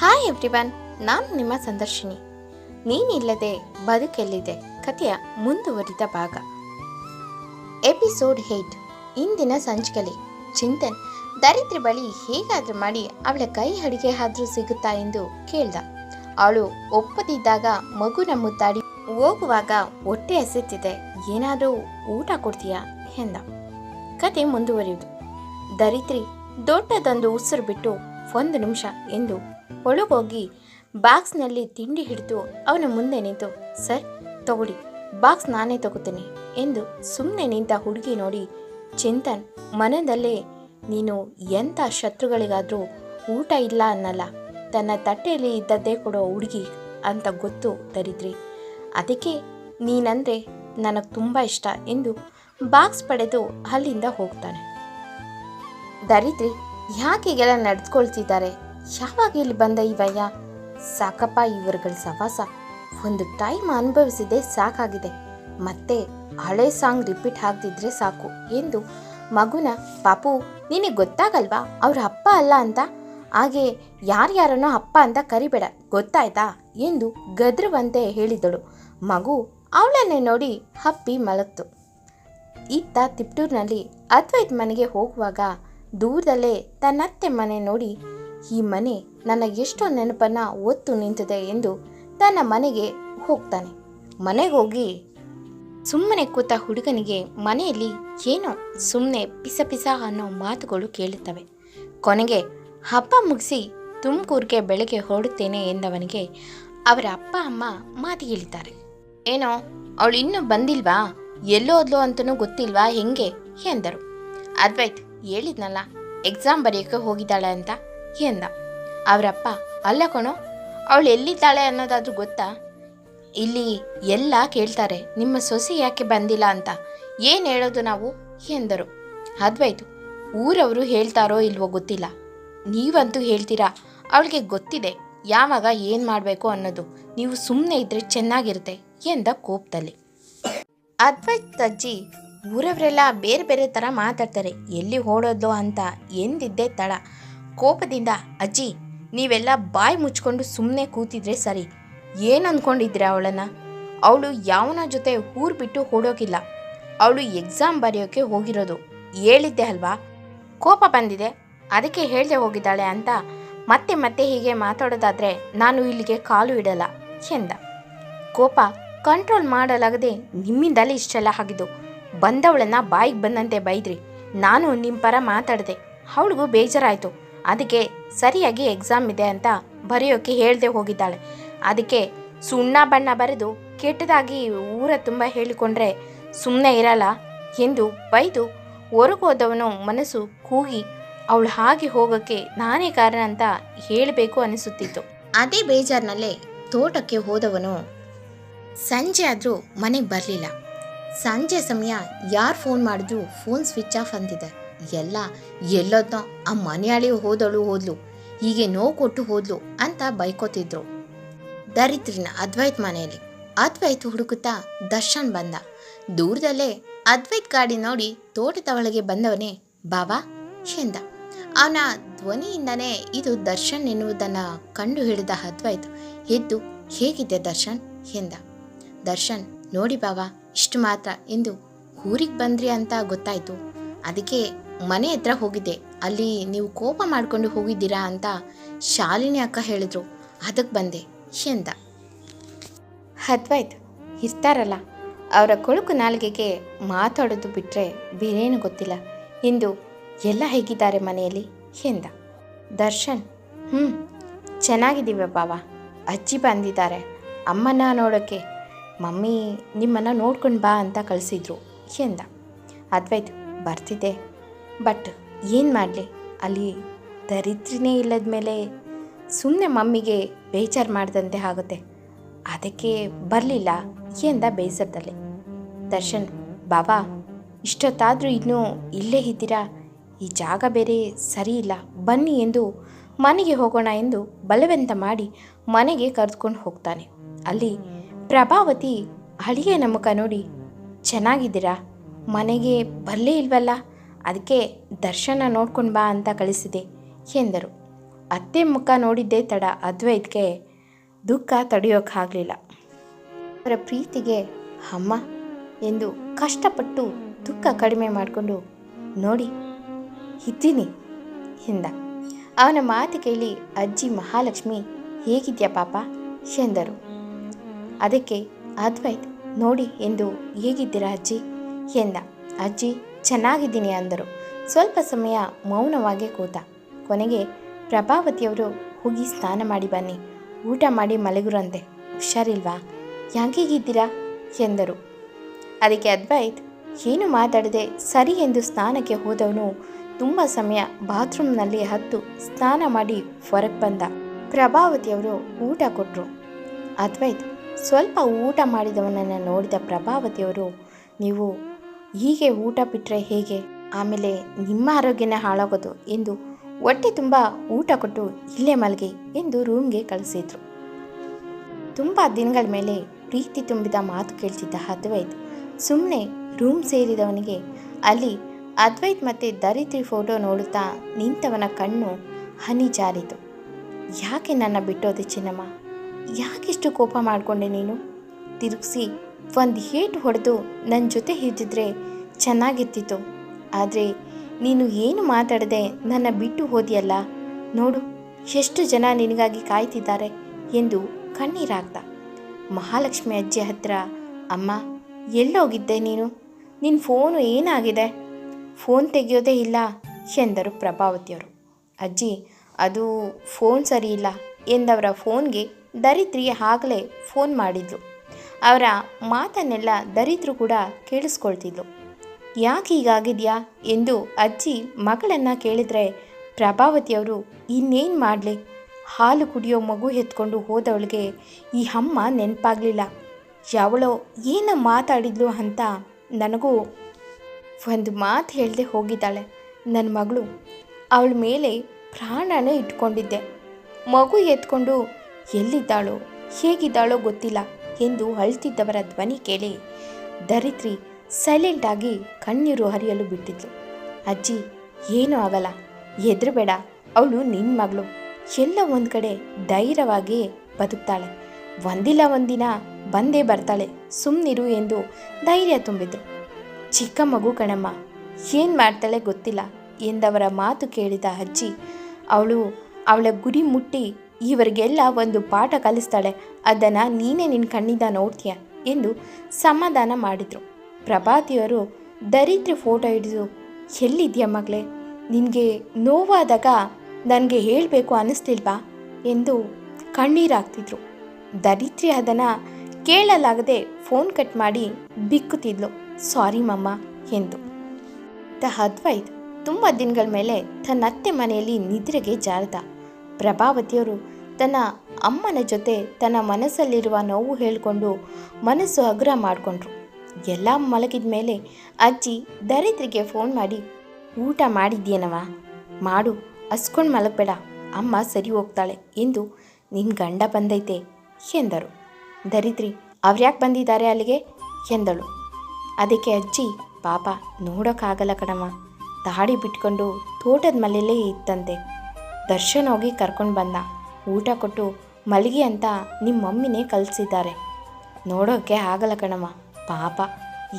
Hi everyone ನಾನು ನಿಮ್ಮ ಸಂದರ್ಶಿನಿ. ನೀನಿಲ್ಲದೆ ಬದುಕೆಲ್ಲಿದೆ? ಕಥೆಯ ಮುಂದುವರಿದ ಭಾಗ. ಎಪಿಸೋಡ್ ಏಟ್ ಇಂದಿನ ಸಂಚಿಕೆಯಲ್ಲಿ ಚಿಂತನ್, ದರಿದ್ರಿ ಬಳಿ ಹೇಗಾದರೂ ಮಾಡಿ ಅವಳ ಕೈ ಅಡಿಗೆ ಆದರೂ ಸಿಗುತ್ತಾ ಎಂದು ಕೇಳ್ದ. ಅವಳು ಒಪ್ಪದಿದ್ದಾಗ ಮಗುನ ಮುದ್ದಾಡಿ ಹೋಗುವಾಗ ಹೊಟ್ಟೆ ಹಸಿತಿದೆ. ಏನಾದರೂ ಊಟ ಕೊಡ್ತೀಯಾ? ಎಂದ. ಕತೆ ಮುಂದುವರಿಯುವುದು. ದರಿತ್ರಿ ದೊಡ್ಡದೊಂದು ಉಸಿರು ಬಿಟ್ಟು ಒಂದು ನಿಮಿಷ ಎಂದು ಒಳಗೋಗಿ ಬಾಕ್ಸ್ನಲ್ಲಿ ತಿಂಡಿ ಹಿಡಿದು ಅವನ ಮುಂದೆ ನಿಂತು, ಸರ್, ತಗೊಳ್ಳಿ, ಬಾಕ್ಸ್ ನಾನೇ ತಗೋತೇನೆ ಎಂದು ಸುಮ್ಮನೆ ನಿಂತ ಹುಡುಗಿ ನೋಡಿ ಚಿಂತನ್ ಮನದಲ್ಲೇ, ನೀನು ಎಂಥ ಶತ್ರುಗಳಿಗಾದರೂ ಊಟ ಇಲ್ಲ ಅನ್ನಲ್ಲ, ತನ್ನ ತಟ್ಟೆಯಲ್ಲಿ ಇದ್ದದ್ದೇ ಕೊಡೋ ಹುಡುಗಿ ಅಂತ ಗೊತ್ತು ದರಿದ್ರಿ. ಅದಕ್ಕೆ ನೀನಂದರೆ ನನಗೆ ತುಂಬ ಇಷ್ಟ ಎಂದು ಬಾಕ್ಸ್ ಪಡೆದು ಅಲ್ಲಿಂದ ಹೋಗ್ತಾನೆ. ದರಿದ್ರಿ ಯಾಕೆಗೆಲ್ಲ ನಡೆದುಕೊಳ್ತಿದ್ದಾರೆ ಯಾವಾಗ ಇಲ್ಲಿ ಬಂದ ಇವಯ್ಯ ಸಾಕಪ್ಪ, ಇವರುಗಳ ಸವಾಸ. ಒಂದು ಟೈಮ್ ಅನುಭವಿಸಿದೆ ಸಾಕಾಗಿದೆ. ಮತ್ತೆ ಹಳೆ ಸಾಂಗ್ ರಿಪೀಟ್ ಆಗದಿದ್ರೆ ಸಾಕು ಎಂದು ಮಗುನ, ಪಾಪು, ನಿನಗೆ ಗೊತ್ತಾಗಲ್ವಾ? ಅವ್ರ ಅಪ್ಪ ಅಲ್ಲ ಅಂತ? ಹಾಗೆ ಯಾರ್ಯಾರನೋ ಅಪ್ಪ ಅಂತ ಕರಿಬೇಡ, ಗೊತ್ತಾಯ್ತಾ? ಎಂದು ಗದ್ರವಂತೆ ಹೇಳಿದಳು. ಮಗು ಅವಳನ್ನೇ ನೋಡಿ ಹಪ್ಪಿ ಮಲಗ್ತು. ಇತ್ತ ತಿಪ್ಟೂರಿನಲ್ಲಿ ಅದ್ವೈತ್ ಮನೆಗೆ ಹೋಗುವಾಗ ದೂರದಲ್ಲೇ ತನ್ನತ್ತೆ ಮನೆ ನೋಡಿ ಈ ಮನೆ ನನ್ನ ಎಷ್ಟೋ ನೆನಪನ್ನ ಒತ್ತು ನಿಂತಿದೆ ಎಂದು ತನ್ನ ಮನೆಗೆ ಹೋಗ್ತಾನೆ. ಮನೆಗೆ ಹೋಗಿ ಸುಮ್ಮನೆ ಕೂತ ಹುಡುಗನಿಗೆ ಮನೆಯಲ್ಲಿ ಏನೋ ಸುಮ್ಮನೆ ಪಿಸ ಪಿಸ ಅನ್ನೋ ಮಾತುಗಳು ಕೇಳುತ್ತವೆ. ಕೊನೆಗೆ, ಹಬ್ಬ ಮುಗಿಸಿ ತುಮಕೂರಿಗೆ ಬೆಳಗ್ಗೆ ಹೊರಡುತ್ತೇನೆ ಎಂದವನಿಗೆ ಅವರ ಅಪ್ಪ ಅಮ್ಮ ಮಾತು ಹೇಳಿದ್ದಾರೆ. ಏನೋ, ಅವಳು ಇನ್ನೂ ಬಂದಿಲ್ವಾ? ಎಲ್ಲೋದ್ಲು ಅಂತನೂ ಗೊತ್ತಿಲ್ವಾ? ಹೆಂಗೆ? ಎಂದರು. ಅದ್ವೈತ್ ಹೇಳಿದ್ನಲ್ಲ ಎಕ್ಸಾಮ್ ಬರೆಯೋಕ್ಕೆ ಹೋಗಿದ್ದಾಳೆ ಅಂತ. ಎಂದ. ಅವರಪ್ಪ, ಅಲ್ಲ ಕಣೋ, ಅವಳು ಎಲ್ಲಿದ್ದಾಳೆ ಅನ್ನೋದಾದ್ರೂ ಗೊತ್ತಾ? ಇಲ್ಲಿ ಎಲ್ಲ ಕೇಳ್ತಾರೆ, ನಿಮ್ಮ ಸೊಸೆ ಯಾಕೆ ಬಂದಿಲ್ಲ ಅಂತ. ಏನು ಹೇಳೋದು ನಾವು? ಎಂದರು. ಅದ್ವೈತು, ಊರವರು ಹೇಳ್ತಾರೋ ಇಲ್ವೋ ಗೊತ್ತಿಲ್ಲ. ನೀವಂತೂ ಹೇಳ್ತೀರಾ? ಅವಳಿಗೆ ಗೊತ್ತಿದೆ, ಯಾವಾಗ ಏನು ಮಾಡಬೇಕು ಅನ್ನೋದು. ನೀವು ಸುಮ್ಮನೆ ಇದ್ರೆ ಚೆನ್ನಾಗಿರುತ್ತೆ, ಎಂದ ಕೋಪದಲ್ಲಿ. ಅದ್ವೈತ್ ಅಜ್ಜಿ, ಊರವರೆಲ್ಲ ಬೇರೆ ಬೇರೆ ಥರ ಮಾತಾಡ್ತಾರೆ, ಎಲ್ಲಿ ಓಡೋದು ಅಂತ ಎಂದಿದ್ದೆ ತಡ ಕೋಪದಿಂದ, ಅಜ್ಜಿ, ನೀವೆಲ್ಲ ಬಾಯಿ ಮುಚ್ಕೊಂಡು ಸುಮ್ಮನೆ ಕೂತಿದ್ರೆ ಸರಿ. ಏನು ಅಂದ್ಕೊಂಡಿದ್ರೆ ಅವಳನ್ನು? ಅವಳು ಯಾವನ ಜೊತೆ ಊರು ಬಿಟ್ಟು ಓಡೋಗಿಲ್ಲ. ಅವಳು ಎಕ್ಸಾಮ್ ಬರೆಯೋಕ್ಕೆ ಹೋಗಿರೋದು. ಹೇಳಿದ್ದೆ ಅಲ್ವಾ? ಕೋಪ ಬಂದಿದೆ. ಅದಕ್ಕೆ ಹೇಳದೆ ಹೋಗಿದ್ದಾಳೆ ಅಂತ ಮತ್ತೆ ಮತ್ತೆ ಹೀಗೆ ಮಾತಾಡೋದಾದ್ರೆ ನಾನು ಇಲ್ಲಿಗೆ ಕಾಲು ಇಡಲ್ಲ ಎಂದ. ಕೋಪ, ಕಂಟ್ರೋಲ್ ಮಾಡಲಾಗದೆ ನಿಮ್ಮಿಂದಲೇ ಇಷ್ಟೆಲ್ಲ ಆಗಿದ್ದು. ಬಂದವಳನ್ನ ಬಾಯಿಗೆ ಬಂದಂತೆ ಬೈದ್ರಿ. ನಾನು ನಿಮ್ಮ ಪರ ಮಾತಾಡಿದೆ. ಅವಳಿಗೂ ಬೇಜಾರಾಯಿತು. ಅದಕ್ಕೆ ಸರಿಯಾಗಿ ಎಕ್ಸಾಮ್ ಇದೆ ಅಂತ ಬರೆಯೋಕೆ ಹೇಳದೆ ಹೋಗಿದ್ದಾಳೆ. ಅದಕ್ಕೆ ಸುಣ್ಣ ಬಣ್ಣ ಬರೆದು ಕೆಟ್ಟದಾಗಿ ಊರ ತುಂಬ ಹೇಳಿಕೊಂಡ್ರೆ ಸುಮ್ಮನೆ ಇರಲ್ಲ ಎಂದು ಬೈದು ಹೊರಗೋದವನು ಮನಸ್ಸು ಕೂಗಿ ಅವಳು ಹಾಗೆ ಹೋಗೋಕ್ಕೆ ನಾನೇ ಕಾರಣ ಅಂತ ಹೇಳಬೇಕು ಅನಿಸುತ್ತಿತ್ತು. ಅದೇ ಬೇಜಾರಿನಲ್ಲೇ ತೋಟಕ್ಕೆ ಹೋದವನು ಸಂಜೆ ಆದರೂ ಮನೆಗೆ ಬರಲಿಲ್ಲ. ಸಂಜೆ ಸಮಯ ಯಾರು ಫೋನ್ ಮಾಡಿದ್ರು ಫೋನ್ ಸ್ವಿಚ್ ಆಫ್ ಅಂತಿದೆ ಎಲ್ಲ ಎಲ್ಲೊತ್ತೋ ಆ ಮನೆಯಾಳಿ ಹೋದಳು, ಹೋದ್ಲು. ಹೀಗೆ ನೋವು ಕೊಟ್ಟು ಹೋದ್ಲು ಅಂತ ಬೈಕೋತಿದ್ರು. ದರಿದ್ರಿನ ಅದ್ವೈತ್ ಮನೆಯಲ್ಲಿ. ಅದ್ವೈತ್ ಹುಡುಕುತ್ತಾ ದರ್ಶನ್ ಬಂದ. ದೂರದಲ್ಲೇ ಅದ್ವೈತ್ ಗಾಡಿ ನೋಡಿ ತೋಟದ ಒಳಗೆ ಬಂದವನೇ ಬಾಬಾ ಎಂದ ಅವನ ಧ್ವನಿಯಿಂದನೇ ಇದು ದರ್ಶನ್ ಎನ್ನುವುದನ್ನು ಕಂಡು ಹಿಡಿದ ಅದ್ವೈತ್ ಎದ್ದು, ಹೇಗಿದೆ ದರ್ಶನ್? ಎಂದ. ದರ್ಶನ್, ನೋಡಿ ಬಾವಾ ಇಷ್ಟು ಮಾತ್ರ. ಎಂದು ಊರಿಗೆ ಬಂದ್ರಿ ಅಂತ ಗೊತ್ತಾಯ್ತು. ಅದಕ್ಕೆ ಮನೆ ಹತ್ರ ಹೋಗಿದ್ದೆ. ಅಲ್ಲಿ ನೀವು ಕೋಪ ಮಾಡ್ಕೊಂಡು ಹೋಗಿದ್ದೀರಾ ಅಂತ ಶಾಲಿನಿ ಅಕ್ಕ ಹೇಳಿದ್ರು. ಅದಕ್ಕೆ ಬಂದೆ, ಎಂದ. ಅದ್ವೈತ್ ಇರ್ತಾರಲ್ಲ, ಅವರ ಕೊಳುಕು ನಾಲ್ಗೆಗೆ ಮಾತಾಡೋದು ಬಿಟ್ಟರೆ ಬೇರೇನು ಗೊತ್ತಿಲ್ಲ. ಇಂದು ಎಲ್ಲ ಹೇಗಿದ್ದಾರೆ ಮನೆಯಲ್ಲಿ? ಎಂದ. ದರ್ಶನ್. ಹ್ಞೂ ಚೆನ್ನಾಗಿದ್ದೀವ ಬಾವ. ಅಜ್ಜಿ ಬಂದಿದ್ದಾರೆ. ಅಮ್ಮನ ನೋಡೋಕ್ಕೆ ಮಮ್ಮಿ ನಿಮ್ಮನ್ನು ನೋಡ್ಕೊಂಡು ಬಾ ಅಂತ ಕಳಿಸಿದ್ರು, ಎಂದ. ಅದ್ವೈತ್ ಬರ್ತಿದ್ದೆ. ಬಟ್ ಏನು ಮಾಡಲಿ? ಅಲ್ಲಿ ದರಿದ್ರನೇ ಇಲ್ಲದ ಮೇಲೆ ಸುಮ್ಮನೆ ಮಮ್ಮಿಗೆ ಬೇಜಾರು ಮಾಡಿದಂತೆ ಆಗುತ್ತೆ. ಅದಕ್ಕೆ ಬರಲಿಲ್ಲ ಎಂದ ಬೇಸರದಲ್ಲಿ. ದರ್ಶನ್ ಬಾಬಾ ಇಷ್ಟೊತ್ತಾದರೂ ಇನ್ನೂ ಇಲ್ಲೇ ಇದ್ದೀರಾ? ಈ ಜಾಗ ಬೇರೆ ಸರಿ ಇಲ್ಲ. ಬನ್ನಿ ಎಂದು ಮನೆಗೆ ಹೋಗೋಣ ಎಂದು ಬಲವಂತ ಮಾಡಿ ಮನೆಗೆ ಕರೆದುಕೊಂಡು ಹೋಗ್ತಾನೆ. ಅಲ್ಲಿ ಪ್ರಭಾವತಿ ಅಳಿಯ ನಮ್ಮಕ ನೋಡಿ, ಚೆನ್ನಾಗಿದ್ದೀರಾ? ಮನೆಗೆ ಬರಲೇ ಇಲ್ವಲ್ಲ? ಅದಕ್ಕೆ ದರ್ಶನ ನೋಡ್ಕೊಂಡು ಬಾ ಅಂತ ಕಳಿಸಿದೆ ಎಂದರು. ಅತ್ತೆ ಮುಖ ನೋಡಿದ್ದೇ ತಡ, ಅದ್ವೈತ್ಗೆ ದುಃಖ ತಡೆಯೋಕ್ಕಾಗಲಿಲ್ಲ ಅವರ ಪ್ರೀತಿಗೆ, ಅಮ್ಮ ಎಂದು ಕಷ್ಟಪಟ್ಟು ದುಃಖ ಕಡಿಮೆ ಮಾಡಿಕೊಂಡು, ನೋಡಿ, ಇದ್ದೀನಿ ಎಂದ. ಅವನ ಮಾತು ಕೇಳಿ ಅಜ್ಜಿ, ಮಹಾಲಕ್ಷ್ಮಿ, ಹೇಗಿದ್ಯಾ ಪಾಪ? ಎಂದರು. ಅದಕ್ಕೆ, ಅದ್ವೈತ್, ನೋಡಿ, ಎಂದು ಹೇಗಿದ್ದೀರಾ ಅಜ್ಜಿ? ಎಂದ. ಅಜ್ಜಿ ಚೆನ್ನಾಗಿದ್ದೀನಿ ಅಂದರು. ಸ್ವಲ್ಪ ಸಮಯ ಮೌನವಾಗಿ ಕೂತ. ಕೊನೆಗೆ ಪ್ರಭಾವತಿಯವರು ಹೋಗಿ ಸ್ನಾನ ಮಾಡಿ ಬನ್ನಿ. ಊಟ ಮಾಡಿ ಮಲಗುರಂತೆ. ಹುಷಾರಿಲ್ವಾ? ಯಾಕೀಗಿದ್ದೀರಾ ಎಂದರು. ಅದಕ್ಕೆ ಅದ್ವೈತ್, ಏನು ಮಾತಾಡದೆ ಸರಿ ಎಂದು ಸ್ನಾನಕ್ಕೆ ಹೋದವನು ತುಂಬ ಸಮಯ ಬಾತ್ರೂಮ್ನಲ್ಲಿ ಹತ್ತು ಸ್ನಾನ ಮಾಡಿ ಹೊರಗೆ ಬಂದ. ಪ್ರಭಾವತಿಯವರು ಊಟ ಕೊಟ್ಟರು ಅದ್ವೈತ್, ಸ್ವಲ್ಪ ಊಟ ಮಾಡಿದವನನ್ನು ನೋಡಿದ ಪ್ರಭಾವತಿಯವರು, ನೀವು ಹೀಗೆ ಊಟ ಬಿಟ್ಟರೆ ಹೇಗೆ? ಆಮೇಲೆ ನಿಮ್ಮ ಆರೋಗ್ಯನೇ ಹಾಳಾಗೋದು ಎಂದು ಹೊಟ್ಟೆ ತುಂಬ ಊಟ ಕೊಟ್ಟು ಇಲ್ಲೇ ಮಲಗಿ ಎಂದು ರೂಮ್ಗೆ ಕಳಿಸಿದ್ರು. ತುಂಬ ದಿನಗಳ ಮೇಲೆ ಪ್ರೀತಿ ತುಂಬಿದ ಮಾತು ಕೇಳ್ತಿದ್ದ ಅದ್ವೈತ್. ಸುಮ್ಮನೆ ರೂಮ್ ಸೇರಿದವನಿಗೆ ಅಲ್ಲಿ ಅದ್ವೈತ್ ಮತ್ತು ದರಿದ್ರಿ ಫೋಟೋ ನೋಡುತ್ತಾ ನಿಂತವನ ಕಣ್ಣು ಹನಿ ಜಾರಿತು. ಯಾಕೆ ನನ್ನ ಬಿಟ್ಟೋದೆ ಚಿನ್ನಮ್ಮ? ಯಾಕಿಷ್ಟು ಕೋಪ ಮಾಡಿಕೊಂಡೆ ನೀನು? ತಿರುಗಿಸಿ ಒಂದು ಏಟು ಹೊಡೆದು ನನ್ನ ಜೊತೆ ಇದ್ದಿದ್ರೆ ಚೆನ್ನಾಗಿರ್ತಿತ್ತು ಆದರೆ ನೀನು ಏನು ಮಾತಾಡದೆ ನನ್ನ ಬಿಟ್ಟು ಹೋದಿಯಲ್ಲ? ನೋಡು, ಎಷ್ಟು ಜನ ನಿನಗಾಗಿ ಕಾಯ್ತಿದ್ದಾರೆ ಎಂದು ಕಣ್ಣೀರಾಗ್ದ. ಮಹಾಲಕ್ಷ್ಮಿ ಅಜ್ಜಿ ಹತ್ರ, ಅಮ್ಮ, ಎಲ್ಲೋಗಿದ್ದೆ ನೀನು? ನಿನ್ನ ಫೋನು ಏನಾಗಿದೆ? ಫೋನ್ ತೆಗೆಯೋದೇ ಇಲ್ಲ, ಎಂದರು ಪ್ರಭಾವತಿಯವರು. ಅಜ್ಜಿ, ಅದು ಫೋನ್ ಸರಿ ಇಲ್ಲ, ಎಂದವರ ಫೋನ್ಗೆ ದರಿದ್ರಿಗೆ ಆಗಲೇ ಫೋನ್ ಮಾಡಿದ್ಲು. ಅವರ ಮಾತನ್ನೆಲ್ಲ ದರಿದ್ರು ಕೂಡ ಕೇಳಿಸ್ಕೊಳ್ತಿದ್ಲು. ಯಾಕೆ ಹೀಗಾಗಿದೆಯಾ? ಎಂದು ಅಜ್ಜಿ ಮಗಳನ್ನು ಕೇಳಿದರೆ ಪ್ರಭಾವತಿಯವರು ಇನ್ನೇನು ಮಾಡಲಿ? ಹಾಲು ಕುಡಿಯೋ ಮಗು ಎತ್ಕೊಂಡು ಹೋದವಳಿಗೆ ಈ ಅಮ್ಮ ನೆನಪಾಗಲಿಲ್ಲ. ಯಾವಳೋ ಏನು ಮಾತಾಡಿದ್ಲು ಅಂತ ನನಗೂ ಒಂದು ಮಾತು ಹೇಳದೆ ಹೋಗಿದ್ದಾಳೆ. ನನ್ನ ಮಗಳು, ಅವಳ ಮೇಲೆ ಪ್ರಾಣನೇ ಇಟ್ಕೊಂಡಿದ್ದೆ. ಮಗು ಎತ್ಕೊಂಡು ಎಲ್ಲಿದ್ದಾಳೋ, ಹೇಗಿದ್ದಾಳೋ ಗೊತ್ತಿಲ್ಲ. ಎಂದು ಅಳ್ತಿದ್ದವರ ಧ್ವನಿ ಕೇಳಿ ದರಿದ್ರಿ ಸೈಲೆಂಟಾಗಿ ಕಣ್ಣೀರು ಹರಿಯಲು ಬಿಟ್ಟಿದ್ಲು. ಅಜ್ಜಿ, ಏನೂ ಆಗಲ್ಲ, ಹೆದರಬೇಡ, ಅವಳು ನಿನ್ನ ಮಗಳು. ಎಲ್ಲ ಒಂದು ಕಡೆ ಧೈರ್ಯವಾಗಿ ಬದುಕ್ತಾಳೆ. ಒಂದಿಲ್ಲ ಒಂದಿನ ಬಂದೇ ಬರ್ತಾಳೆ ಸುಮ್ಮನಿರು ಎಂದು ಧೈರ್ಯ ತುಂಬಿದ್ರು. ಚಿಕ್ಕ ಮಗು ಕಣಮ್ಮ, ಏನು ಮಾಡ್ತಾಳೆ ಗೊತ್ತಿಲ್ಲ ಎಂದವರ ಮಾತು ಕೇಳಿದ ಅಜ್ಜಿ, ಅವಳು ಅವಳ ಗುರಿ ಮುಟ್ಟಿ ಇವರಿಗೆಲ್ಲ ಒಂದು ಪಾಠ ಕಲಿಸ್ತಾಳೆ. ಅದನ್ನು ನೀನೇ ನಿನ್ನ ಕಣ್ಣಿಂದ ನೋಡ್ತೀಯ ಎಂದು ಸಮಾಧಾನ ಮಾಡಿದರು. ಪ್ರಭಾತಿಯವರು, ದರಿದ್ರೆ ಫೋಟೋ ಹಿಡಿದು ಎಲ್ಲಿದೆಯಾ ಮಗಳೇ? ನಿನಗೆ ನೋವಾದಾಗ ನನಗೆ ಹೇಳಬೇಕು ಅನ್ನಿಸ್ತಿಲ್ವಾ ಎಂದು ಕಣ್ಣೀರಾಗ್ತಿದ್ರು. ದರಿತ್ರಿ ಅದನ್ನು ಕೇಳಲಾಗದೆ ಫೋನ್ ಕಟ್ ಮಾಡಿ ಬಿಕ್ಕುತ್ತಿದ್ಲು. ಸಾರಿ ಮಮ್ಮ, ಎಂದು. ದ ಅದ್ವೈತ್ ತುಂಬ ದಿನಗಳ ಮೇಲೆ ತನ್ನ ಅತ್ತೆ ಮನೆಯಲ್ಲಿ ನಿದ್ರೆಗೆ ಜಾರದ. ಪ್ರಭಾವತಿಯವರು ತನ್ನ ಅಮ್ಮನ ಜೊತೆ ತನ್ನ ಮನಸ್ಸಲ್ಲಿರುವ ನೋವು ಹೇಳಿಕೊಂಡು ಮನಸ್ಸು ಹಗುರ ಮಾಡಿಕೊಂಡ್ರು. ಎಲ್ಲ ಮಲಗಿದ ಮೇಲೆ ಅಜ್ಜಿ ದರಿದ್ರಿಗೆ ಫೋನ್ ಮಾಡಿ, ಊಟ ಮಾಡಿದ್ಯೇನವ ಮಾಡು, ಹಸ್ಕೊಂಡು ಮಲಗಬೇಡ. ಅಮ್ಮ ಸರಿ ಹೋಗ್ತಾಳೆ ಎಂದು ನಿನ್ನ ಗಂಡ ಬಂದೈತೆ ಎಂದರು. ದರಿದ್ರಿ, ಅವ್ರ್ಯಾಕೆ ಬಂದಿದ್ದಾರೆ ಅಲ್ಲಿಗೆ? ಎಂದಳು. ಅದಕ್ಕೆ ಅಜ್ಜಿ, ಪಾಪ ನೋಡೋಕ್ಕಾಗಲ್ಲ ಕಣಮ್ಮ ದಾಡಿ ಬಿಟ್ಕೊಂಡು ತೋಟದ ಮಲೆಯಲ್ಲೇ ಇತ್ತಂತೆ ದರ್ಶನ್ ಹೋಗಿ ಕರ್ಕೊಂಡು ಬಂದ. ಊಟ ಕೊಟ್ಟು ಮಲಗಿ ಅಂತ ನಿಮ್ಮ ಮಮ್ಮಿನೇ ಕಲಿಸಿದ್ದಾರೆ. ನೋಡೋಕ್ಕೆ ಆಗಲ್ಲ ಕಣಮ್ಮ. ಪಾಪ.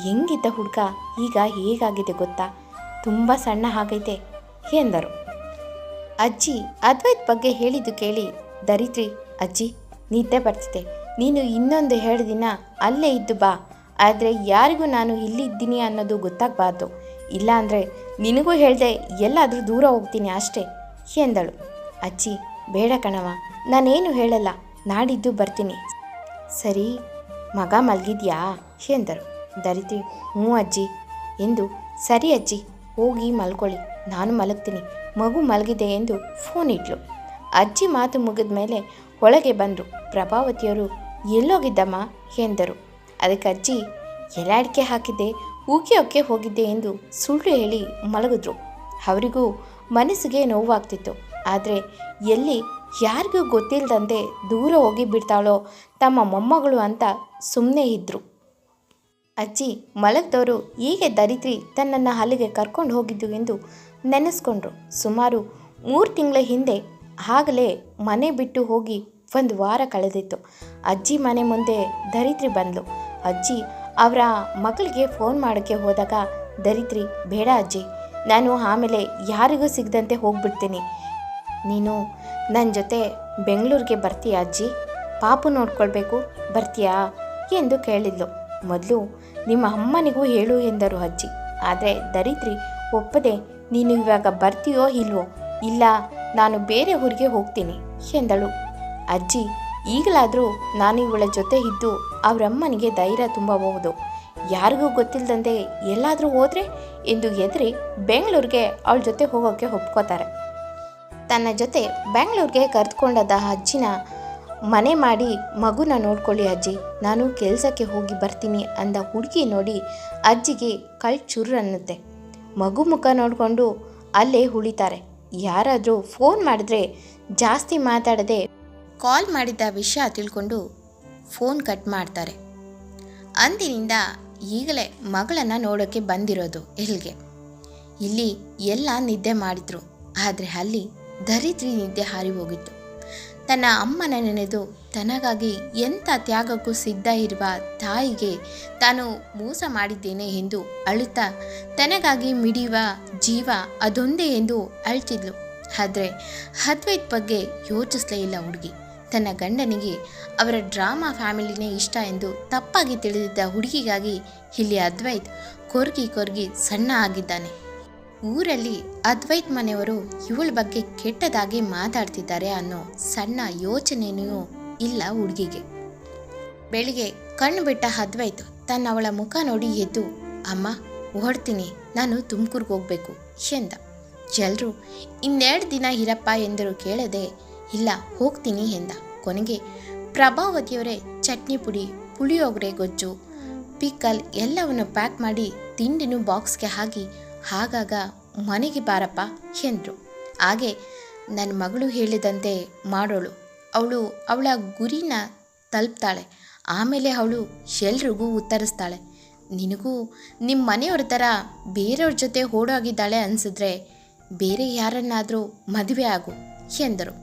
ಹೆಂಗಿದ್ದ ಹುಡುಗ? ಈಗ ಹೇಗಾಗಿದೆ ಗೊತ್ತಾ? ತುಂಬ ಸಣ್ಣ ಆಗೈತೆ ಎಂದರು. ಅಜ್ಜಿ, ಅದ್ವೈತ್ ಬಗ್ಗೆ ಹೇಳಿದ್ದು ಕೇಳಿ. ದರಿತ್ರಿ ಅಜ್ಜಿ, ನಿದ್ದೆ ಬರ್ತಿದೆ. ನೀನು ಇನ್ನೊಂದು ಎರಡು ದಿನ ಅಲ್ಲೇ ಇದ್ದು ಬಾ. ಆದರೆ ಯಾರಿಗೂ ನಾನು ಇಲ್ಲಿದ್ದೀನಿ ಅನ್ನೋದು ಗೊತ್ತಾಗಬಾರ್ದು. ಇಲ್ಲ ಅಂದರೆ ನಿನಗೂ ಹೇಳಿದೆ ಎಲ್ಲಾದರೂ ದೂರ ಹೋಗ್ತೀನಿ ಅಷ್ಟೇ. ಎಂದಳು. ಅಜ್ಜಿ ಬೇಡ ಕಣವ ನಾನೇನು ಹೇಳಲ್ಲ, ನಾಡಿದ್ದು ಬರ್ತೀನಿ. ಸರಿ, ಮಗ ಮಲಗಿದ್ಯಾ? ಎಂದರು. ದರಿದ್ರಿ, ಹ್ಞೂ ಅಜ್ಜಿ. ಎಂದು, ಸರಿ ಅಜ್ಜಿ, ಹೋಗಿ ಮಲ್ಕೊಳ್ಳಿ, ನಾನು ಮಲಗ್ತೀನಿ, ಮಗು ಮಲಗಿದೆ ಎಂದು ಫೋನ್ ಇಟ್ಲು. ಅಜ್ಜಿ ಮಾತು ಮುಗಿದ ಮೇಲೆ ಒಳಗೆ ಬಂದರು. ಪ್ರಭಾವತಿಯವರು, ಎಲ್ಲೋಗಿದ್ದಮ್ಮ? ಎಂದರು. ಅದಕ್ಕೆ ಅಜ್ಜಿ, ಎಲೆ ಅಡಿಕೆ ಹಾಕಿದ್ದೆ ಒಕ್ಕೆ ಹೋಗಿದ್ದೆ ಎಂದು ಸುಳ್ಳು ಹೇಳಿ ಮಲಗಿದ್ರು. ಅವರಿಗೂ ಮನಸ್ಸಿಗೆ ನೋವಾಗ್ತಿತ್ತು. ಆದರೆ ಎಲ್ಲಿ ಯಾರಿಗೂ ಗೊತ್ತಿಲ್ಲದಂತೆ ದೂರ ಹೋಗಿ ಬಿಡ್ತಾಳೋ ತಮ್ಮ ಮೊಮ್ಮಗಳು ಅಂತ ಸುಮ್ಮನೆ ಇದ್ದರು ಅಜ್ಜಿ, ಮಲಗ್ದವರು ಹೀಗೆ ದರಿದ್ರಿ ತನ್ನನ್ನು ಅಲ್ಲಿಗೆ ಕರ್ಕೊಂಡು ಹೋಗಿದ್ದು ಎಂದು ನೆನೆಸ್ಕೊಂಡ್ರು. ಸುಮಾರು ಮೂರು ತಿಂಗಳ ಹಿಂದೆ ಆಗಲೇ ಮನೆ ಬಿಟ್ಟು ಹೋಗಿ ಒಂದು ವಾರ ಕಳೆದಿತ್ತು. ಅಜ್ಜಿ ಮನೆ ಮುಂದೆ ದರಿತ್ರಿ ಬಂದಳು ಅಜ್ಜಿ ಅವರ ಮಗಳಿಗೆ ಫೋನ್ ಮಾಡೋಕ್ಕೆ ಹೋದಾಗ ದರಿತ್ರಿ ಬೇಡ ಅಜ್ಜಿ ನಾನು ಆಮೇಲೆ ಯಾರಿಗೂ ಸಿಗದಂತೆ ಹೋಗ್ಬಿಡ್ತೀನಿ. ನೀನು ನನ್ನ ಜೊತೆ ಬೆಂಗಳೂರಿಗೆ ಬರ್ತೀಯ ಅಜ್ಜಿ? ಪಾಪು ನೋಡ್ಕೊಳ್ಬೇಕು, ಬರ್ತೀಯಾ ಎಂದು ಕೇಳಿದ್ಲು. ಮೊದಲು ನಿಮ್ಮ ಅಮ್ಮನಿಗೂ ಹೇಳು ಎಂದರು ಅಜ್ಜಿ. ಆದರೆ ದರಿದ್ರಿ, ಒಪ್ಪದೆ ನೀನು ಇವಾಗ ಬರ್ತೀಯೋ ಇಲ್ವೋ? ಇಲ್ಲ, ನಾನು ಬೇರೆ ಊರಿಗೆ ಹೋಗ್ತೀನಿ ಎಂದಳು. ಅಜ್ಜಿ, ಈಗಲಾದರೂ ನಾನು ಇವಳ ಜೊತೆ ಇದ್ದು ಅವರಮ್ಮನಿಗೆ ಧೈರ್ಯ ತುಂಬಬಹುದು. ಯಾರಿಗೂ ಗೊತ್ತಿಲ್ಲದಂತೆ ಎಲ್ಲಾದರೂ ಹೋದರೆ ಎಂದು ಎದುರಿ ಬೆಂಗಳೂರಿಗೆ ಅವಳ ಜೊತೆ ಹೋಗೋಕ್ಕೆ ಒಪ್ಕೋತಾರೆ. ತನ್ನ ಜೊತೆ ಬೆಂಗಳೂರಿಗೆ ಕರೆದುಕೊಂಡದ ಅಜ್ಜಿನ ಮನೆ ಮಾಡಿ ಮಗುನ ನೋಡ್ಕೊಳ್ಳಿ ಅಜ್ಜಿ, ನಾನು ಕೆಲಸಕ್ಕೆ ಹೋಗಿ ಬರ್ತೀನಿ ಅಂದ ಹುಡುಗಿ ನೋಡಿ ಅಜ್ಜಿಗೆ ಕಳ್ ಚುರು ಅನ್ನುತ್ತೆ. ಮಗು ಮುಖ ನೋಡಿಕೊಂಡು ಅಲ್ಲೇ ಉಳಿತಾರೆ ಯಾರಾದರೂ ಫೋನ್ ಮಾಡಿದ್ರೆ ಜಾಸ್ತಿ ಮಾತಾಡದೆ ಕಾಲ್ ಮಾಡಿದ್ದ ವಿಷಯ ತಿಳ್ಕೊಂಡು ಫೋನ್ ಕಟ್ ಮಾಡ್ತಾರೆ. ಅಂದಿನಿಂದ ಈಗಲೇ ಮಗಳನ್ನು ನೋಡೋಕ್ಕೆ ಬಂದಿರೋದು ಎಲ್ಗೆ ಇಲ್ಲಿ ಎಲ್ಲ ನಿದ್ದೆ ಮಾಡಿದ್ರು. ಆದರೆ ಅಲ್ಲಿ ಧರಿತ್ರಿ ನಿದ್ದೆ ಹಾರಿ ಹೋಗಿತ್ತು. ತನ್ನ ಅಮ್ಮನ ನೆನೆದು ತನಗಾಗಿ ಎಂಥ ತ್ಯಾಗಕ್ಕೂ ಸಿದ್ಧ ಇರುವ ತಾಯಿಗೆ ತಾನು ಮೋಸ ಮಾಡಿದ್ದೇನೆ ಎಂದು ಅಳುತ್ತಾ ತನಗಾಗಿ ಮಿಡಿಯುವ ಜೀವ ಅದೊಂದೇ ಎಂದು ಅಳ್ತಿದ್ಲು. ಆದರೆ ಅದ್ವೈತ್ ಬಗ್ಗೆ ಯೋಚಿಸಲೇ ಇಲ್ಲ ಹುಡುಗಿ. ತನ್ನ ಗಂಡನಿಗೆ ಅವರ ಡ್ರಾಮಾ ಫ್ಯಾಮಿಲಿನೇ ಇಷ್ಟ ಎಂದು ತಪ್ಪಾಗಿ ತಿಳಿದಿದ್ದ ಹುಡುಗಿಗಾಗಿ ಇಲ್ಲಿ ಅದ್ವೈತ್ ಕೊರ್ಗಿ ಕೊರ್ಗಿ ಸಣ್ಣ ಆಗಿದ್ದಾನೆ. ಊರಲ್ಲಿ ಅದ್ವೈತ್ ಮನೆಯವರು ಇವಳ ಬಗ್ಗೆ ಕೆಟ್ಟದಾಗಿ ಮಾತಾಡ್ತಿದ್ದಾರೆ ಅನ್ನೋ ಸಣ್ಣ ಯೋಚನೆಯೂ ಇಲ್ಲ ಹುಡುಗಿಗೆ. ಬೆಳಿಗ್ಗೆ ಕಣ್ಣು ಬಿಟ್ಟ ಅದ್ವೈತ್ ತನ್ನ ಅವಳ ಮುಖ ನೋಡಿ ಎದ್ದು, ಅಮ್ಮ ಹೊಡ್ತೀನಿ ನಾನು ತುಮಕೂರ್ಗೆ ಹೋಗ್ಬೇಕು, ಎಂದ. ಎಲ್ಲರೂ ಇನ್ನೆರಡು ದಿನ ಇರಪ್ಪ ಎಂದರು ಕೇಳದೆ ಇಲ್ಲ, ಹೋಗ್ತೀನಿ ಎಂದ. ಕೊನೆಗೆ, ಪ್ರಭಾವತಿಯವರೇ, ಚಟ್ನಿ ಪುಡಿ, ಪುಳಿಯೋಗರೆ, ಗೊಜ್ಜು ಪಿಕ್ಕಲ್ ಎಲ್ಲವನ್ನು ಪ್ಯಾಕ್ ಮಾಡಿ ತಿಂಡಿನೂ ಬಾಕ್ಸ್ಗೆ ಹಾಕಿ, ಹಾಗಾಗ ಮನೆಗೆ ಬಾರಪ್ಪ ಎಂದರು. ಹಾಗೆ ನನ್ನ ಮಗಳು ಹೇಳಿದಂತೆ ಮಾಡೋಳು. ಅವಳು ಅವಳ ಗುರಿನ ತಲುಪ್ತಾಳೆ. ಆಮೇಲೆ ಅವಳು ಎಲ್ರಿಗೂ ಉತ್ತರಿಸ್ತಾಳೆ. ನಿನಗೂ ನಿಮ್ಮ ಮನೆಯವ್ರ ಥರ ಬೇರೆಯವ್ರ ಜೊತೆ ಓಡೋಗಿದ್ದಾಳೆ ಅನಿಸಿದ್ರೆ ಬೇರೆ ಯಾರನ್ನಾದರೂ ಮದುವೆ ಆಗು ಎಂದರು.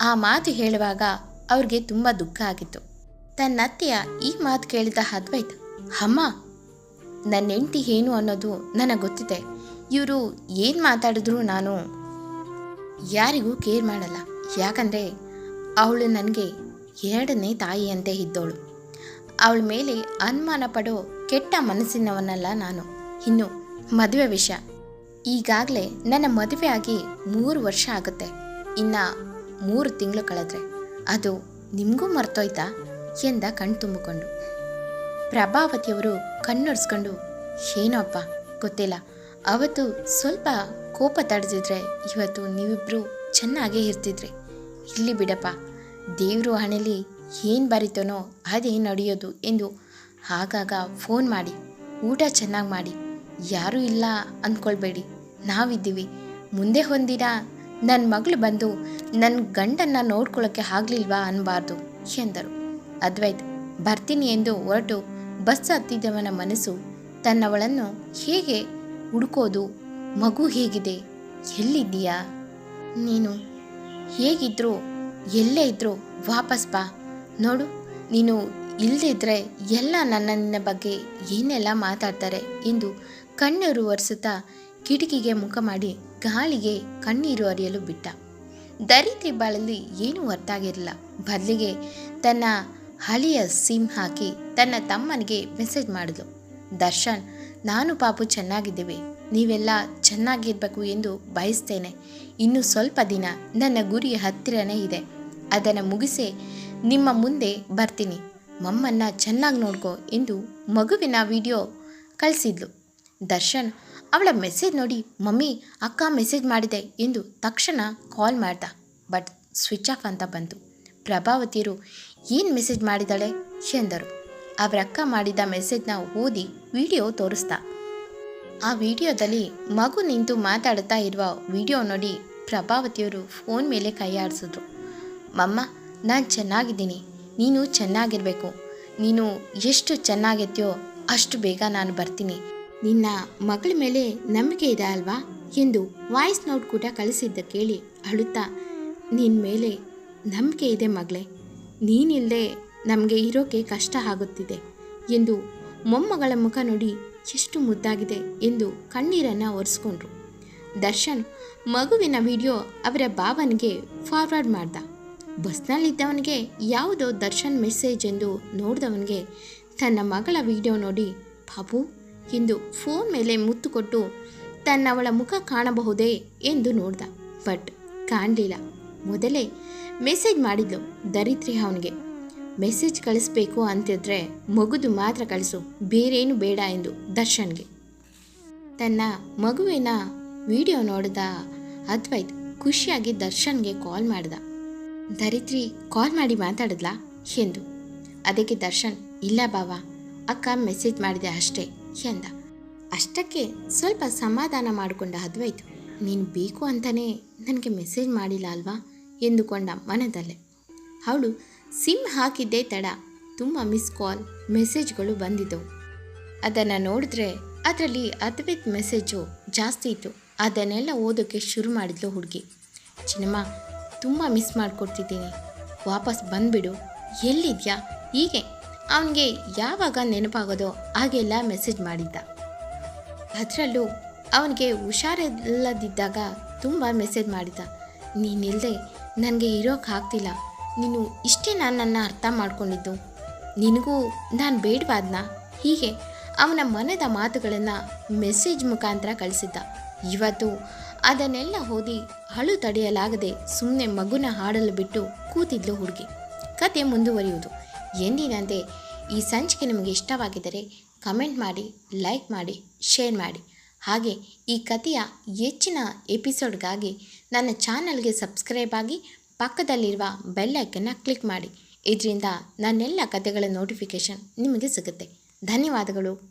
ಆ ಮಾತು ಹೇಳುವಾಗ ಅವ್ರಿಗೆ ತುಂಬ ದುಃಖ ಆಗಿತ್ತು. ತನ್ನತ್ತೆಯ ಈ ಮಾತು ಕೇಳಿದ ಅದ್ವೈತ್, ಅಮ್ಮ ನನ್ನ ಹೆಂಡತಿ ಏನು ಅನ್ನೋದು ನನಗೆ ಗೊತ್ತಿದೆ. ಇವರು ಏನು ಮಾತಾಡಿದ್ರು ನಾನು ಯಾರಿಗೂ ಕೇರ್ ಮಾಡಲ್ಲ. ಯಾಕಂದರೆ ಅವಳು ನನಗೆ ಎರಡನೇ ತಾಯಿಯಂತೆ ಇದ್ದವಳು. ಅವಳ ಮೇಲೆ ಅನುಮಾನ ಪಡೋ ಕೆಟ್ಟ ಮನಸ್ಸಿನವನಲ್ಲ ನಾನು. ಇನ್ನು ಮದುವೆ ವಿಷಯ. ಈಗಾಗಲೇ ನನ್ನ ಮದುವೆ ಆಗಿ ಮೂರು ವರ್ಷ ಆಗುತ್ತೆ. ಇನ್ನು ಮೂರು ತಿಂಗಳು ಕಳೆದ್ರೆ. ಅದು ನಿಮಗೂ ಮರ್ತೋಯ್ತಾ? ಎಂದ ಕಣ್ ತುಂಬಿಕೊಂಡು. ಪ್ರಭಾವತಿಯವರು ಕಣ್ಣೊರೆಸ್ಕೊಂಡು ಏನೋಪ್ಪ ಗೊತ್ತಿಲ್ಲ. ಅವತ್ತು ಸ್ವಲ್ಪ ಕೋಪ ತಡೆದಿದ್ರೆ ಇವತ್ತು ನೀವಿಬ್ಬರು ಚೆನ್ನಾಗೇ ಇರ್ತಿದ್ರಿ. ಇಲ್ಲಿ ಬಿಡಪ್ಪ. ದೇವರು ಹಣೆಯಲ್ಲಿ ಏನು ಬರೀತಾನೋ ಅದೇ ನಡೆಯೋದು ಎಂದು ಆಗಾಗ ಫೋನ್ ಮಾಡಿ, ಊಟ ಚೆನ್ನಾಗಿ ಮಾಡಿ. ಯಾರೂ ಇಲ್ಲ ಅಂದ್ಕೊಳ್ಬೇಡಿ ನಾವಿದ್ದೀವಿ. ಮುಂದೆ ಹೊಂದಿನ ನನ್ನ ಮಗಳು ಬಂದು ನನ್ನ ಗಂಡನ್ನ ನೋಡ್ಕೊಳ್ಳೋಕ್ಕೆ ಆಗಲಿಲ್ವಾ ಅನ್ನಬಾರ್ದು ಎಂದರು. ಅದ್ವೈತ್, ಬರ್ತೀನಿ ಎಂದು ಹೊರಟು ಬಸ್ ಹತ್ತಿದ್ದವನ ಮನಸ್ಸು ತನ್ನವಳನ್ನು ಹೇಗೆ ಹುಡುಕೋದು, ಮಗು ಹೇಗಿದೆ, ಎಲ್ಲಿದ್ದೀಯಾ? ನೀನು ಹೇಗಿದ್ರು, ಎಲ್ಲೇ ಇದ್ರು ವಾಪಸ್ ಬಾ. ನೋಡು, ನೀನು ಇಲ್ಲದಿದ್ದರೆ ಎಲ್ಲ ನಿನ್ನ ಬಗ್ಗೆ ಏನೆಲ್ಲ ಮಾತಾಡ್ತಾರೆ ಎಂದು ಕಣ್ಣೀರು ಒರೆಸುತ್ತಾ ಕಿಟಕಿಗೆ ಮುಖ ಮಾಡಿ ಗಾಳಿಗೆ ಕಣ್ಣೀರು ಅರಿಯಲು ಬಿಟ್ಟ. ದರಿದ್ರಿ ಬಾಳಲ್ಲಿ ಏನೂ ಅರ್ಥ ಆಗಿರಲಿಲ್ಲ ಬದಲಿಗೆ ತನ್ನ ಹಳೆಯ ಸಿಮ್ ಹಾಕಿ ತನ್ನ ತಮ್ಮನಿಗೆ ಮೆಸೇಜ್ ಮಾಡಿದ್ಲು. ದರ್ಶನ್, ನಾನು ಪಾಪು ಚೆನ್ನಾಗಿದ್ದೇವೆ. ನೀವೆಲ್ಲ ಚೆನ್ನಾಗಿರ್ಬೇಕು ಎಂದು ಬಯಸ್ತೇನೆ. ಇನ್ನು ಸ್ವಲ್ಪ ದಿನ ನನ್ನ ಗುರಿ ಹತ್ತಿರನೇ ಇದೆ. ಅದನ್ನು ಮುಗಿಸಿ ನಿಮ್ಮ ಮುಂದೆ ಬರ್ತೀನಿ. ಮಮ್ಮನ್ನ ಚೆನ್ನಾಗಿ ನೋಡ್ಕೋ ಎಂದು ಮಗುವಿನ ವಿಡಿಯೋ ಕಳಿಸಿದ್ಲು. ದರ್ಶನ್ ಅವಳ ಮೆಸೇಜ್ ನೋಡಿ, ಮಮ್ಮಿ, ಅಕ್ಕ ಮೆಸೇಜ್ ಮಾಡಿದೆ ಎಂದು ತಕ್ಷಣ ಕಾಲ್ ಮಾಡ್ದ. ಬಟ್ ಸ್ವಿಚ್ ಆಫ್ ಅಂತ ಬಂತು. ಪ್ರಭಾವತಿಯರು, ಏನು ಮೆಸೇಜ್ ಮಾಡಿದಾಳೆ? ಎಂದರು. ಅವರ ಅಕ್ಕ ಮಾಡಿದ ಮೆಸೇಜ್ನ ಓದಿ ವಿಡಿಯೋ ತೋರಿಸ್ದ. ಆ ವಿಡಿಯೋದಲ್ಲಿ ಮಗು ನಿಂತು ಮಾತಾಡುತ್ತಾ ಇರುವ ವಿಡಿಯೋ ನೋಡಿ ಪ್ರಭಾವತಿಯವರು ಫೋನ್ ಮೇಲೆ ಕೈ ಆಡಿಸಿದ್ರು. ಮಮ್ಮ, ನಾನು ಚೆನ್ನಾಗಿದ್ದೀನಿ. ನೀನು ಚೆನ್ನಾಗಿರಬೇಕು. ನೀನು ಎಷ್ಟು ಚೆನ್ನಾಗಿರ್ತೀಯೋ ಅಷ್ಟು ಬೇಗ ನಾನು ಬರ್ತೀನಿ. ನಿನ್ನ ಮಗಳ ಮೇಲೆ ನಂಬಿಕೆ ಇದೆ ಅಲ್ವಾ? ಎಂದು ವಾಯ್ಸ್ ನೋಟ್ ಕೂಡ ಕಳಿಸಿದ್ದ ಕೇಳಿ ಅಳುತ್ತಾ ನಿನ್ನ ಮೇಲೆ ನಂಬಿಕೆ ಇದೆ ಮಗಳೇ ನೀನಿಲ್ಲದೆ ನಮಗೆ ಇರೋಕೆ ಕಷ್ಟ ಆಗುತ್ತಿದೆ ಎಂದು ಮೊಮ್ಮಗಳ ಮುಖ ನೋಡಿ ಎಷ್ಟು ಮುದ್ದಾಗಿದೆ ಎಂದು ಕಣ್ಣೀರನ್ನು ಒರೆಸ್ಕೊಂಡ್ರು. ದರ್ಶನ್ ಮಗುವಿನ ವಿಡಿಯೋ ಅವರ ಭಾವನಿಗೆ ಫಾರ್ವರ್ಡ್ ಮಾಡ್ದ. ಬಸ್ನಲ್ಲಿದ್ದವನಿಗೆ ಯಾವುದೋ ದರ್ಶನ್ ಮೆಸೇಜ್ ಎಂದು ನೋಡಿದವನಿಗೆ ತನ್ನ ಮಗಳ ವಿಡಿಯೋ ನೋಡಿ, ಬಾಬು ಎಂದು ಫೋನ್ ಮೇಲೆ ಮುತ್ತು ಕೊಟ್ಟು ತನ್ನವಳ ಮುಖ ಕಾಣಬಹುದೇ ಎಂದು ನೋಡ್ದ. ಬಟ್ ಕಾಣಲಿಲ್ಲ. ಮೊದಲೇ ಮೆಸೇಜ್ ಮಾಡಿದ್ಲು ದರಿತ್ರಿ ಅವನಿಗೆ. ಮೆಸೇಜ್ ಕಳಿಸ್ಬೇಕು ಅಂತಿದ್ರೆ ಮಗುದು ಮಾತ್ರ ಕಳಿಸು, ಬೇರೇನು ಬೇಡ ಎಂದು ದರ್ಶನ್ಗೆ. ತನ್ನ ಮಗುವಿನ ವಿಡಿಯೋ ನೋಡಿದ ಅದ್ವೈತ್ ಖುಷಿಯಾಗಿ ದರ್ಶನ್ಗೆ ಕಾಲ್ ಮಾಡ್ದ. ದರಿತ್ರಿ ಕಾಲ್ ಮಾಡಿ ಮಾತಾಡಿದ್ಲಾ? ಎಂದು. ಅದಕ್ಕೆ ದರ್ಶನ್, ಇಲ್ಲ ಬಾವಾ, ಅಕ್ಕ ಮೆಸೇಜ್ ಮಾಡಿದೆ ಅಷ್ಟೇ. ಎಂದ ಅಷ್ಟಕ್ಕೆ ಸ್ವಲ್ಪ ಸಮಾಧಾನ ಮಾಡಿಕೊಂಡ ಅದ್ವೈತ್ ನೀನು ಬೇಕು ಅಂತಲೇ ನನಗೆ ಮೆಸೇಜ್ ಮಾಡಿಲ್ಲ ಅಲ್ವಾ? ಎಂದುಕೊಂಡ ಮನದಲ್ಲೇ. ಅವಳು, ಸಿಮ್ ಹಾಕಿದ್ದೇ ತಡ. ತುಂಬ ಮಿಸ್ ಕಾಲ್, ಮೆಸೇಜ್ಗಳು ಬಂದಿದ್ದವು. ಅದನ್ನು ನೋಡಿದ್ರೆ ಅದರಲ್ಲಿ ಅದ್ವೈತ್ ಮೆಸೇಜು ಜಾಸ್ತಿ ಇತ್ತು. ಅದನ್ನೆಲ್ಲ ಓದೋಕ್ಕೆ ಶುರು ಮಾಡಿದ್ಲು ಹುಡುಗಿ. ಚಿನ್ನಮ್ಮ ತುಂಬ ಮಿಸ್ ಮಾಡಿಕೊಡ್ತಿದ್ದೀನಿ. ವಾಪಸ್ ಬಂದುಬಿಡು. ಎಲ್ಲಿದ್ಯಾ? ಹೀಗೆ ಅವನಿಗೆ ಯಾವಾಗ ನೆನಪಾಗೋದೋ ಹಾಗೆಲ್ಲ ಮೆಸೇಜ್ ಮಾಡಿದ್ದ. ಅದರಲ್ಲೂ ಅವನಿಗೆ ಹುಷಾರಿಲ್ಲದಿದ್ದಾಗ ತುಂಬ ಮೆಸೇಜ್ ಮಾಡಿದ್ದ. ನೀನಿಲ್ಲದೆ ನನಗೆ ಇರೋಕ್ಕಾಗ್ತಿಲ್ಲ ನೀನು ಇಷ್ಟೇ ನಾನು ಅರ್ಥ ಮಾಡ್ಕೊಂಡಿದ್ದು. ನಿನಗೂ ನಾನು ಬೇಡವಾದ್ನ? ಹೀಗೆ ಅವನ ಮನದ ಮಾತುಗಳನ್ನು ಮೆಸೇಜ್ ಮುಖಾಂತರ ಕಳಿಸಿದ್ದ. ಇವತ್ತು ಅದನ್ನೆಲ್ಲ ಓದಿ ಅಳು ತಡೆಯಲಾಗದೆ ಸುಮ್ಮನೆ ಮಗುನ ಹಾಡಲು ಬಿಟ್ಟು ಕೂತಿದ್ಲು ಹುಡುಗಿ. ಕತೆ ಮುಂದುವರಿಯುವುದು. ಎಂದಿನಂತೆ ಈ ಸಂಚಿಕೆ ನಿಮಗೆ ಇಷ್ಟವಾಗಿದ್ದರೆ ಕಮೆಂಟ್ ಮಾಡಿ, ಲೈಕ್ ಮಾಡಿ, ಶೇರ್ ಮಾಡಿ. ಹಾಗೆ ಈ ಕಥೆಯ ಹೆಚ್ಚಿನ ಎಪಿಸೋಡ್ಗಾಗಿ ನನ್ನ ಚಾನಲ್ಗೆ ಸಬ್ಸ್ಕ್ರೈಬ್ ಆಗಿ ಪಕ್ಕದಲ್ಲಿರುವ ಬೆಲ್ ಐಕನ್ನ ಕ್ಲಿಕ್ ಮಾಡಿ. ಇದರಿಂದ ನನ್ನೆಲ್ಲ ಕಥೆಗಳ ನೋಟಿಫಿಕೇಷನ್ ನಿಮಗೆ ಸಿಗುತ್ತೆ. ಧನ್ಯವಾದಗಳು.